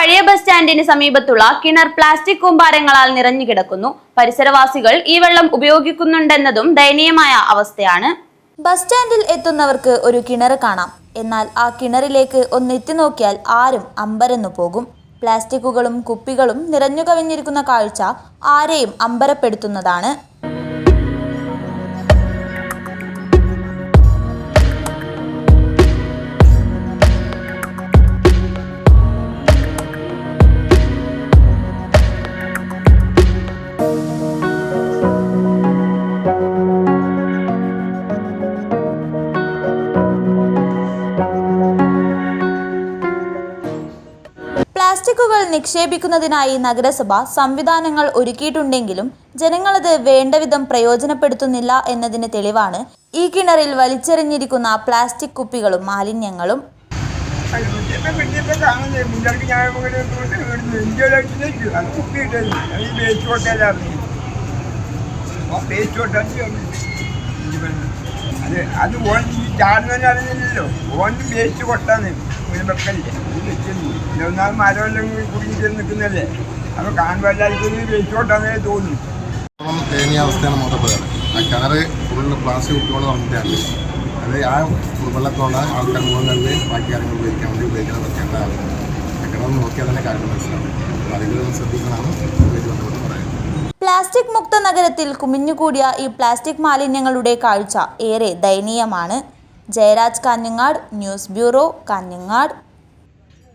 പഴയ ബസ് സ്റ്റാൻഡിന് സമീപത്തുള്ള കിണർ പ്ലാസ്റ്റിക് കൂമ്പാരങ്ങളാൽ നിറഞ്ഞു കിടക്കുന്നു. പരിസരവാസികൾ ഈ വെള്ളം ഉപയോഗിക്കുന്നുണ്ടെന്നതും ദയനീയമായ അവസ്ഥയാണ്. ബസ് സ്റ്റാൻഡിൽ എത്തുന്നവർക്ക് ഒരു കിണർ കാണാം. എന്നാൽ ആ കിണറിലേക്ക് ഒന്ന് എത്തി നോക്കിയാൽ ആരും അമ്പരന്നു പോകും. പ്ലാസ്റ്റിക്കുകളും കുപ്പികളും നിറഞ്ഞു കവിഞ്ഞിരിക്കുന്ന കാഴ്ച ആരെയും അമ്പരപ്പെടുത്തുന്നതാണ്. പ്ലാസ്റ്റിക്കുകൾ നിക്ഷേപിക്കുന്നതിനായി നഗരസഭ സംവിധാനങ്ങൾ ഒരുക്കിയിട്ടുണ്ടെങ്കിലും ജനങ്ങളത് വേണ്ടവിധം പ്രയോജനപ്പെടുത്തുന്നില്ല എന്നതിന് തെളിവാണ് ഈ കിണറിൽ വലിച്ചെറിഞ്ഞിരിക്കുന്ന പ്ലാസ്റ്റിക് കുപ്പികളും മാലിന്യങ്ങളും അത് അത് ഓൻ ഈ ചാടുന്നതിന് അറിഞ്ഞില്ലല്ലോ. ഓൻ വേസ്റ്റ് കൊട്ടാന്ന് ഒരു വെക്കല്ലേ ഒന്നാമത് മരമെല്ലാം കുടുങ്ങിച്ച് നിൽക്കുന്നല്ലേ. അപ്പൊ ഇത് വേസ്റ്റ് കൊട്ടാന്നേ തോന്നുന്നു ആ ബാക്കി ഉപയോഗിക്കാൻ വേണ്ടി ഉപയോഗിക്കണം വെക്കേണ്ടതാണ് ആ കിണർ പ്ലാസ്റ്റിക് മുക്ത നഗരത്തിൽ കുമിഞ്ഞുകൂടിയ ഈ പ്ലാസ്റ്റിക് മാലിന്യങ്ങളുടെ കാഴ്ച ഏറെ ദയനീയമാണ്. Jayaraj Kanhangad news bureau Kanhangad.